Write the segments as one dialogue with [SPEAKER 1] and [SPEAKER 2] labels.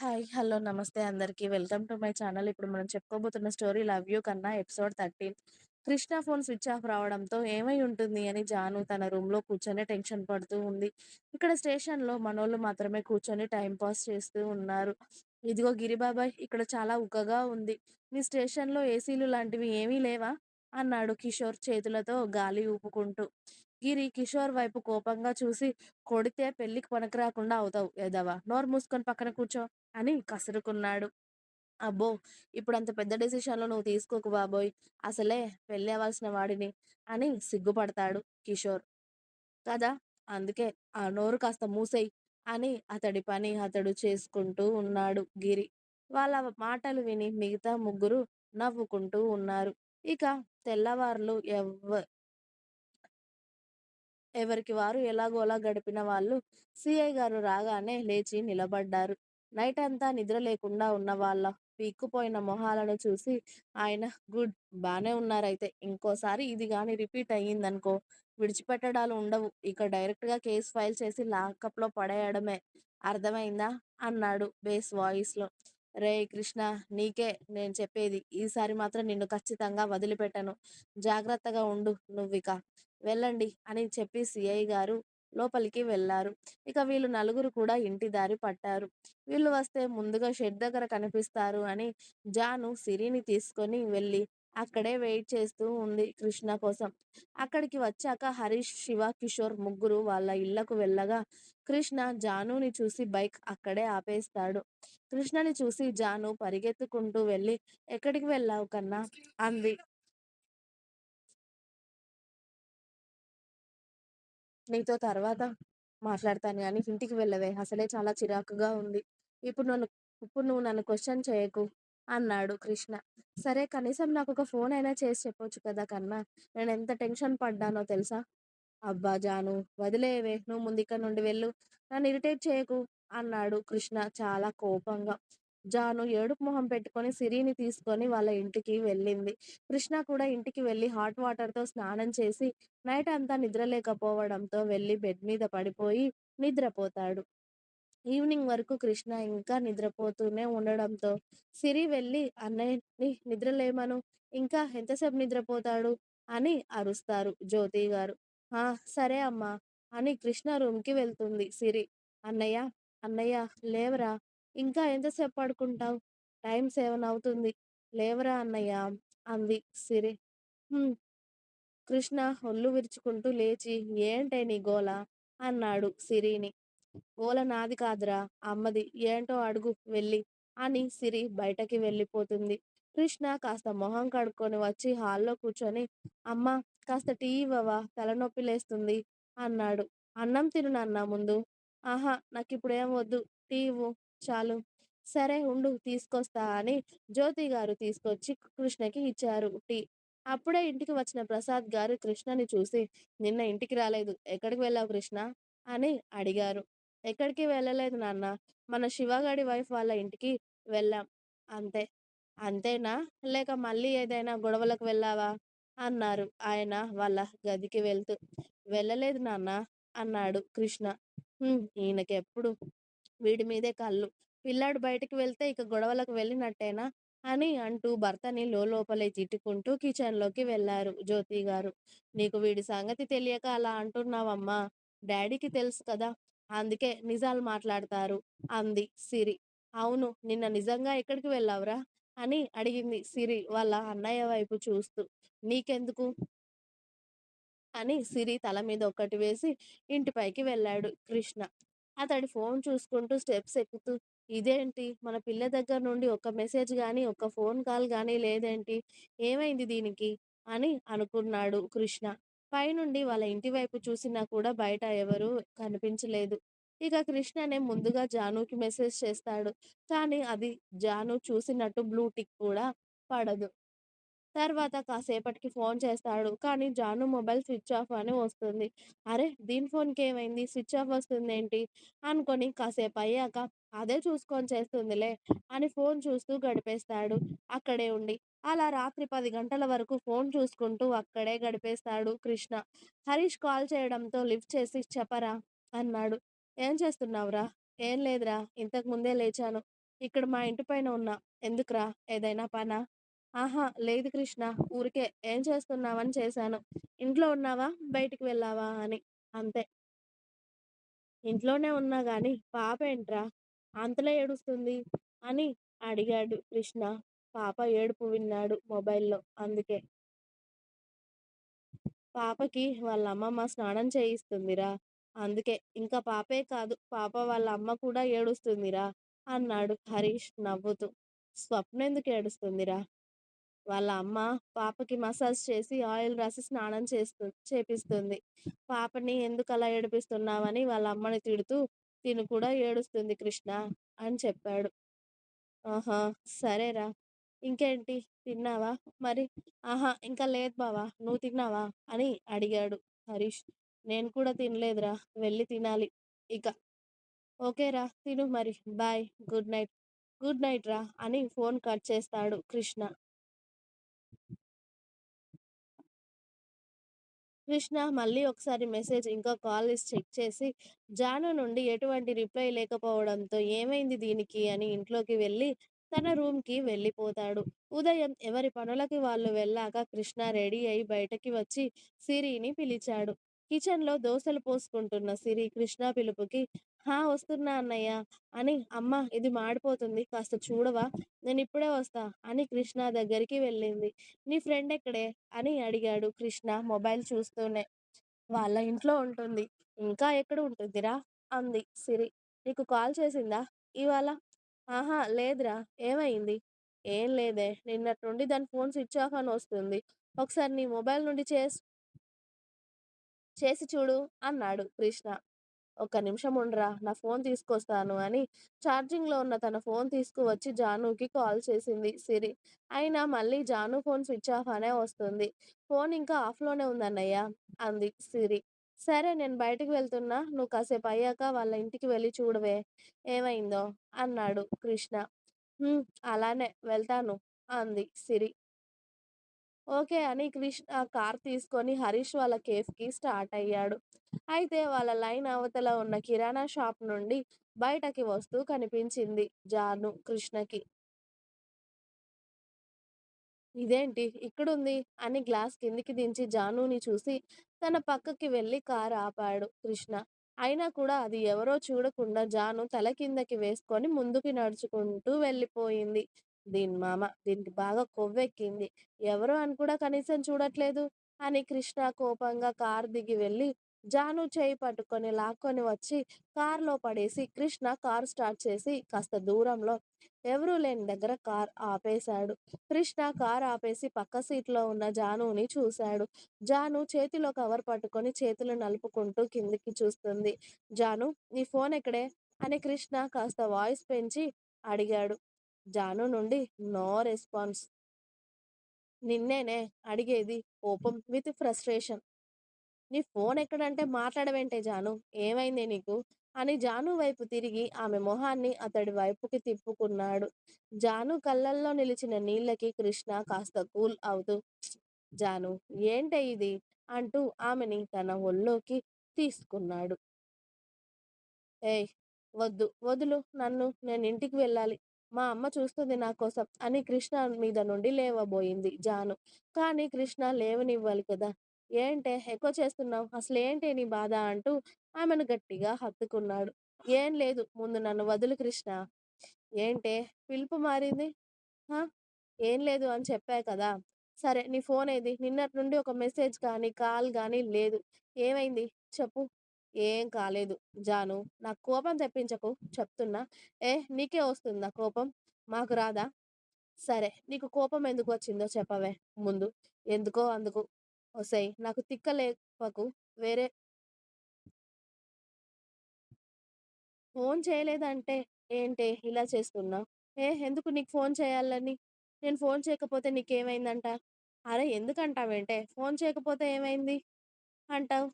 [SPEAKER 1] Hi. Hello. నమస్తే అందరికి. Welcome to my channel. ఇప్పుడు మనం చెప్పుకోబోతున్న స్టోరీ 'లవ్ యూ కన్నా' episode 13. Krishna phone switch off రావడంతో ఏమై ఉంటుంది అని జాను తన రూమ్‌లో కూర్చొని టెన్షన్ పడుతూ ఉంది. ఇక్కడ స్టేషన్‌లో మనోళ్ళు మాత్రమే కూర్చొని టైం పాస్ చేస్తూ ఉన్నారు. ఇదిగో గిరిబాబాయ్ ఇక్కడ చాలా ఉక్కగా ఉంది. మీ స్టేషన్‌లో ఏసీలు లాంటివి ఏమీ లేవా? అన్నాడు కిషోర్ చేతులతో గాలి ఊపుకుంటూ. గిరి కిషోర్ వైపు కోపంగా చూసి కొడితే పెళ్ళికి పనికిరాకుండా అవుతావు ఏదవా నోరు మూసుకొని పక్కన కూర్చో అని కసురుకున్నాడు. అబ్బో! ఇప్పుడు అంత పెద్ద డెసిషన్‌లు నువ్వు తీసుకోకు బాబోయ్! అసలే పెళ్ళి అవ్వాల్సిన వాడిని అని సిగ్గుపడతాడు కిషోర్. కదా! అందుకే ఆ నోరు కాస్త మూసేయ్ అని అతడి పని అతడు చేసుకుంటూ ఉన్నాడు గిరి. వాళ్ళ మాటలు విని మిగతా ముగ్గురు నవ్వుకుంటూ ఉన్నారు. ఇక తెల్లవార్లు ఎవ్వ ఎవరికి వారు ఎలాగోలా గడిపిన వాళ్ళు సిఐ గారు రాగానే లేచి నిలబడ్డారు. నైట్ అంతా నిద్ర లేకుండా ఉన్న వాళ్ళ పీక్కుపోయిన మొహాలను చూసి ఆయన గుడ్ బాగానే ఉన్నారైతే. ఇంకోసారి ఇది కానీ రిపీట్ అయ్యిందనుకో విడిచిపెట్టడాలు ఉండవు. ఇక డైరెక్ట్‌గా కేస్ ఫైల్ చేసి లాకప్‌లో పడేయడమే. అర్థమైందా? అన్నాడు బేస్ వాయిస్‌లో. రే కృష్ణ నీకే నేను చెప్పేది. ఈసారి మాత్రం నిన్ను ఖచ్చితంగా వదిలిపెట్టను. జాగ్రత్తగా ఉండు నువ్విక. వెళ్ళండి అని చెప్పి సిఐ గారు లోపలికి వెళ్ళారు. ఇక వీళ్ళు నలుగురు కూడా ఇంటి దారి పట్టారు. వీళ్ళు వస్తే ముందుగా షెడ్ దగ్గర కనిపిస్తారు అని జాను సిరిని తీసుకొని వెళ్ళి అక్కడే వెయిట్ చేస్తూ ఉంది కృష్ణ కోసం. అక్కడికి వచ్చాక హరీష్, శివ, కిషోర్ ముగ్గురు వాళ్ళ ఇళ్ళకు వెళ్ళగా కృష్ణ జానుని చూసి బైక్ అక్కడే ఆపేస్తాడు. కృష్ణని చూసి జాను పరిగెత్తుకుంటూ వెళ్ళి ఎక్కడికి వెళ్ళావు కన్నా? అంది. నీతో తర్వాత మాట్లాడతాను అని ఇంటికి వెళ్ళవే. అసలే చాలా చిరాకుగా ఉంది. ఇప్పుడు నన్ను ఇప్పుడు నువ్వు నన్ను క్వశ్చన్ చేయకు అన్నాడు కృష్ణ. సరే కనీసం నాకు ఒక ఫోన్ అయినా చేసి చెప్పొచ్చు కదా కన్నా! నేను ఎంత టెన్షన్ పడ్డానో తెలుసా? అబ్బా జాను వదిలేవే నువ్వు ముందిక్కడి నుండి వెళ్ళు. నన్ను ఇరిటేట్ చేయకు అన్నాడు కృష్ణ చాలా కోపంగా. జాను ఏడుపు మొహం పెట్టుకొని సిరిని తీసుకొని వాళ్ళ ఇంటికి వెళ్ళింది. కృష్ణ కూడా ఇంటికి వెళ్ళి హాట్ వాటర్‌తో స్నానం చేసి నైట్ అంతా నిద్రలేకపోవడంతో వెళ్ళి బెడ్ మీద పడిపోయి నిద్రపోతాడు. ఈవినింగ్ వరకు కృష్ణ ఇంకా నిద్రపోతూనే ఉండడంతో సిరి వెళ్ళి అన్నయ్యని నిద్రలేమను. ఇంకా ఎంతసేపు నిద్రపోతాడు? అని అరుస్తారు జ్యోతి గారు. ఆ! సరే అమ్మా అని కృష్ణ రూమ్‌కి వెళ్తుంది సిరి. అన్నయ్య అన్నయ్య లేవరా! ఇంకా ఎంతసేపు పడుకుంటావ్? టైం సెవెన్ అవుతుంది. లేవరా అన్నయ్య అంది సిరి. హ్మ్. కృష్ణ ఒళ్ళు విరుచుకుంటూ లేచి ఏంటే నీ గోల? అన్నాడు సిరిని. గోల నాది కాదురా అమ్మది. ఏంటో అడుగు వెళ్ళి అని సిరి బయటకి వెళ్ళిపోతుంది. కృష్ణ కాస్త మొహం కడుక్కొని వచ్చి హాల్‌లో కూర్చొని అమ్మా కాస్త టీ ఇవ్వవా? తలనొప్పి లేస్తుంది అన్నాడు. అన్నం తిను నాన్నా ముందు. ఆహా నాకిప్పుడేం వద్దు. టీ ఇవ్వు చాలు. సరే ఉండు తీసుకొస్తా అని జ్యోతి గారు తీసుకొచ్చి కృష్ణకి ఇచ్చారు టీ. అప్పుడే ఇంటికి వచ్చిన ప్రసాద్ గారు కృష్ణని చూసి నిన్న ఇంటికి రాలేదు. ఎక్కడికి వెళ్ళావు కృష్ణ అని అడిగారు. ఎక్కడికి వెళ్ళలేదు నాన్నా. మన శివగాడి వైఫ్ వాళ్ళ ఇంటికి వెళ్ళాం. అంతే. అంతేనా? లేక మళ్ళీ ఏదైనా గొడవలకు వెళ్ళావా? అన్నారు ఆయన వాళ్ళ గదికి వెళ్తూ. వెళ్ళలేదు నాన్నా అన్నాడు కృష్ణ. ఈయనకెప్పుడు వీడి మీదే కళ్ళు. పిల్లాడు బయటకు వెళ్తే ఇక గొడవలకు వెళ్ళినట్టేనా? అని అంటూ భర్తని లోపలే తిట్టుకుంటూ కిచెన్‌లోకి వెళ్ళారు జ్యోతి గారు. నీకు వీడి సంగతి తెలియక అలా అంటున్నావమ్మా. డాడీకి తెలుసు కదా! అందుకే నిజాలు మాట్లాడతారు అంది సిరి. అవును నిన్న నిజంగా ఎక్కడికి వెళ్ళావురా? అని అడిగింది సిరి వాళ్ళ అన్నయ్య వైపు చూస్తూ. నీకెందుకు? అని సిరి తల మీద ఒక్కటి వేసి ఇంటిపైకి వెళ్ళాడు కృష్ణ. అతడి ఫోన్ చూసుకుంటూ స్టెప్స్ ఎక్కుతూ ఇదేంటి మన పిల్ల దగ్గర నుండి ఒక్క మెసేజ్ కానీ ఒక్క ఫోన్ కాల్ కానీ లేదేంటి? ఏమైంది దీనికి? అని అనుకున్నాడు కృష్ణ. పైనుండి వాళ్ళ ఇంటి వైపు చూసినా కూడా బయట ఎవరూ కనిపించలేదు. ఇక కృష్ణనే ముందుగా జానుకి మెసేజ్ చేస్తాడు. కానీ అది జాను చూసినట్టు బ్లూ టిక్ కూడా పడదు. తర్వాత కాసేపటికి ఫోన్ చేస్తాడు. కానీ జాను మొబైల్ స్విచ్ ఆఫ్ అని వస్తుంది. అరే దీని ఫోన్కి ఏమైంది స్విచ్ ఆఫ్ వస్తుందేంటి? అనుకొని కాసేపు అయ్యాక అదే చూసుకొని చేస్తుందిలే అని ఫోన్ చూస్తూ గడిపేస్తాడు అక్కడే ఉండి. అలా రాత్రి పది గంటల వరకు ఫోన్ చూసుకుంటూ అక్కడే గడిపేస్తాడు కృష్ణ. హరీష్ కాల్ చేయడంతో లిఫ్ట్ చేసి చెప్పరా? అన్నాడు. ఏం చేస్తున్నావురా? ఏం లేదురా ఇంతకు ముందే లేచాను. ఇక్కడ మా ఇంటి పైన ఉన్నా. ఎందుకురా? ఏదైనా పనా? ఆహా! లేదు కృష్ణ. ఊరికే ఏం చేస్తున్నావని చేశాను. ఇంట్లో ఉన్నావా? బయటికి వెళ్ళావా అని. అంతే. ఇంట్లోనే ఉన్నా గాని పాపేంట్రా? అంతలా ఏడుస్తుంది? అని అడిగాడు కృష్ణ. పాప ఏడుపు విన్నాడు మొబైల్‌లో. అందుకే. పాపకి వాళ్ళ అమ్మమ్మ స్నానం చేయిస్తుందిరా. అందుకే. ఇంకా పాపే కాదు పాప వాళ్ళ అమ్మ కూడా ఏడుస్తుందిరా అన్నాడు హరీష్ నవ్వుతూ. స్వప్న ఎందుకు ఏడుస్తుందిరా? వాళ్ళ అమ్మ పాపకి మసాజ్ చేసి ఆయిల్ రాసి స్నానం చేస్తు చేపిస్తుంది. పాపని ఎందుకలా ఏడిపిస్తున్నావని వాళ్ళ అమ్మని తిడుతూ తిను కూడా ఏడుస్తుంది కృష్ణ అని చెప్పాడు. ఆహా! సరేరా. ఇంకేంటి? తిన్నావా మరి? ఆహా! ఇంకా లేదు బావ. నువ్వు తిన్నావా? అని అడిగాడు హరీష్. నేను కూడా తినలేదురా. వెళ్ళి తినాలి ఇక. ఓకేరా తిను మరి. Bye. Good night. Good night రా అని ఫోన్ కట్ చేస్తాడు కృష్ణ. కృష్ణ మళ్ళీ ఒకసారి మెసేజ్ ఇంకా కాల్ లిస్ట్ చెక్ చేసి జాను నుండి ఎటువంటి రిప్లై లేకపోవడంతో ఏమైంది దీనికి అని ఇంట్లోకి వెళ్ళి తన రూమ్‌కి వెళ్ళిపోతాడు. ఉదయం ఎవరి పనులకి వాళ్ళు వెళ్ళాక కృష్ణ రెడీ అయి బయటకి వచ్చి సిరిని పిలిచాడు. కిచెన్‌లో దోసలు పోసుకుంటున్న సిరి కృష్ణ పిలుపుకి హా! వస్తున్నా అన్నయ్య అని అమ్మ ఇది మాడిపోతుంది కాస్త చూడవా? నేను ఇప్పుడే వస్తా అని కృష్ణ దగ్గరికి వెళ్ళింది. నీ ఫ్రెండ్ ఎక్కడే? అని అడిగాడు కృష్ణ మొబైల్ చూస్తూనే. వాళ్ళ ఇంట్లో ఉంటుంది. ఇంకా ఎక్కడ ఉంటుందిరా? అంది సిరి. నీకు కాల్ చేసిందా ఇవాళ? ఆహా! లేదురా. ఏమైంది? ఏం లేదే. నిన్నటి నుండి దాని ఫోన్ స్విచ్ ఆఫ్ అని వస్తుంది. ఒకసారి నీ మొబైల్ నుండి చేస్ చేసి చూడు అన్నాడు కృష్ణ. ఒక్క నిమిషం ఉండరా నా ఫోన్ తీసుకొస్తాను అని ఛార్జింగ్‌లో ఉన్న తన ఫోన్ తీసుకువచ్చి జానుకి కాల్ చేసింది సిరి. అయినా మళ్ళీ జాను ఫోన్ స్విచ్ ఆఫ్ అనే వస్తుంది. ఫోన్ ఇంకా ఆఫ్‌లోనే ఉందన్నయ్య అంది సిరి. సరే నేను బయటికి వెళ్తున్నా. నువ్వు కాసేపు అయ్యాక వాళ్ళ ఇంటికి వెళ్ళి చూడవే ఏమైందో అన్నాడు కృష్ణ. అలానే వెళ్తాను అంది సిరి. ఓకే అని కృష్ణ ఆ కార్ తీసుకొని హరీష్ వాళ్ళ కేఫ్‌కి స్టార్ట్ అయ్యాడు. అయితే వాళ్ళ లైన్ అవతల ఉన్న కిరాణా షాప్ నుండి బయటకి వస్తూ కనిపించింది జాను కృష్ణకి. ఇదేంటి ఇక్కడుంది అని గ్లాస్ కిందికి దించి జానుని చూసి తన పక్కకి వెళ్ళి కారు ఆపాడు కృష్ణ. అయినా కూడా అది ఎవరో చూడకుండా జాను తల కిందకి వేసుకొని ముందుకి నడుచుకుంటూ వెళ్ళిపోయింది. దీని మామ దీనికి బాగా కొవ్వెక్కింది. ఎవరు అని కూడా కనీసం చూడట్లేదు అని కృష్ణ కోపంగా కారు దిగి వెళ్ళి జాను చేయి పట్టుకొని లాక్కొని వచ్చి కారులో పడేసి కృష్ణ కారు స్టార్ట్ చేసి కాస్త దూరంలో ఎవరూ లేని దగ్గర కార్ ఆపేశాడు. కృష్ణ కార్ ఆపేసి పక్క సీట్లో ఉన్న జానుని చూశాడు. జాను చేతిలో కవర్ పట్టుకొని చేతులు నలుపుకుంటూ కిందికి చూస్తుంది. జాను నీ ఫోన్ ఎక్కడే? అని కృష్ణ కాస్త వాయిస్ పెంచి అడిగాడు. జాను నుండి నో రెస్పాన్స్. నిన్నేనే అడిగేది కోపం విత్ ఫ్రస్ట్రేషన్. నీ ఫోన్ ఎక్కడంటే మాట్లాడవేంటే జాను? ఏమైంది నీకు? అని జాను వైపు తిరిగి ఆమె మొహాన్ని అతడి వైపుకి తిప్పుకున్నాడు. జాను కళ్ళల్లో నిలిచిన నీళ్ళకి కృష్ణ కాస్త కూల్ అవుతూ జాను ఏంటే ఇది? అంటూ ఆమెని తన ఒళ్ళోకి తీసుకున్నాడు. ఏయ్! వద్దు. వదులు నన్ను. నేను ఇంటికి వెళ్ళాలి. మా అమ్మ చూస్తుంది నా కోసం అని కృష్ణ మీద నుండి లేవబోయింది జాను. కానీ కృష్ణ లేవనివ్వాలి కదా! ఏంటే ఎక్కువ చేస్తున్నావు? అసలు ఏంటే నీ బాధ? అంటూ ఆమెను గట్టిగా హత్తుకున్నాడు. ఏం లేదు. ముందు నన్ను వదులు కృష్ణ. ఏంటే పిలుపు మారింది? ఏం లేదు అని చెప్పా కదా! సరే నీ ఫోన్ ఏది? నిన్నటి నుండి ఒక మెసేజ్ కానీ, కాల్ కానీ లేదు. ఏమైంది? చెప్పు. ఏం కాలేదు. జాను నాకు కోపం తెప్పించకు చెప్తున్నా. ఏ నీకే వస్తుందా కోపం? మాకు రాదా? సరే నీకు కోపం ఎందుకు వచ్చిందో చెప్పవే ముందు. ఎందుకో అందుకు. వస్తాయి నాకు తిక్క లేపకు. వేరే ఫోన్ చేయలేదంటే ఏంటే ఇలా చేస్తున్నావు? ఏ ఎందుకు నీకు ఫోన్ చేయాలని? నేను ఫోన్ చేయకపోతే నీకేమైందంట? అరే ఎందుకంటావేంటే? ఫోన్ చేయకపోతే ఏమైంది? అంటావు?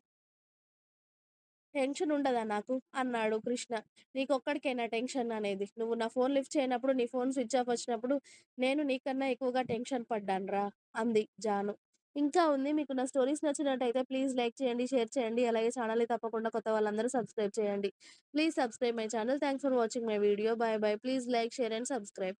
[SPEAKER 1] టెన్షన్ ఉండదా నాకు? అన్నాడు కృష్ణ. నీకొక్కడికేనా టెన్షన్ అనేది? నువ్వు నా ఫోన్ లిఫ్ట్ చేయనప్పుడు, నీ ఫోన్ స్విచ్ ఆఫ్ వచ్చినప్పుడు నేను నీకన్నా ఎక్కువగా టెన్షన్ పడ్డానురా అంది జాను. ఇంకా ఉంది. మీకు నా స్టోరీస్ నచ్చినట్టయితే ప్లీజ్ లైక్ చేయండి, షేర్ చేయండి. అలాగే ఛానల్ తప్పకుండా కొత్త వాళ్ళందరూ సబ్స్క్రైబ్ చేయండి. Please subscribe my channel thanks for watching my video. Bye bye please like, share and subscribe.